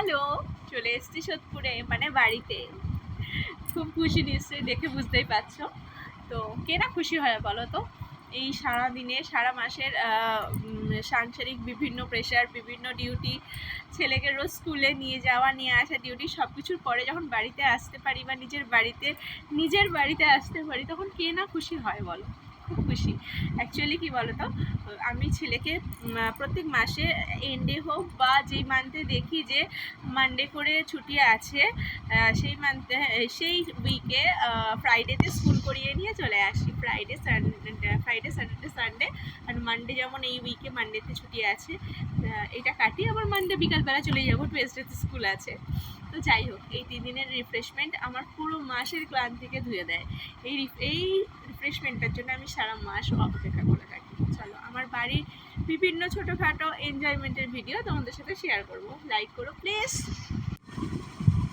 Hello, চলে এসেছি সোদপুরে মানে বাড়িতে। খুব খুশি নিশ্চয়ই, দেখে বুঝতেই পারছ। তো কে না খুশি হয় বলো তো? এই সারা দিনে সারা মাসের সাংসারিক বিভিন্ন প্রেশার বিভিন্ন ডিউটি ছেলেকে রোজ স্কুলে নিয়ে যাওয়া, নিয়ে আসা ডিউটি সব কিছুর পরে যখন বাড়িতে আসতে পারি বা নিজের বাড়িতে নিজের বাড়িতে আসতে পারি, তখন কে না খুশি হয় বলো? খুব খুশি। অ্যাকচুয়ালি কি বলো তো আমি ছেলেকে প্রত্যেক মাসে এন্ডে হোক বা যেই মান্থে দেখি যে মানডে করে ছুটি আছে সেই মান্থে সেই উইকে ফ্রাইডেতে স্কুল করিয়ে নিয়ে চলে আসি। Friday Sunday Friday Saturday Sunday আর মানডে যেমন এই উইকে মানডেতে ছুটি আছে এটা কাটিয়ে আবার মানডে বিকালবেলা চলে যাব। টুয়েসডেতে স্কুল আছে। তো যাই হোক, এই তিন দিনের রিফ্রেশমেন্ট আমার পুরো মাসের ক্লান্তিকে ধুয়ে দেয়। এই এই রিফ্রেশমেন্টের জন্য আমি সারা মাস অপেক্ষা করে থাকি। চলো, আমার বাড়ির বিভিন্ন ছোটোখাটো এনজয়মেন্টের ভিডিও তোমাদের সাথে শেয়ার করব। লাইক করো প্লিজ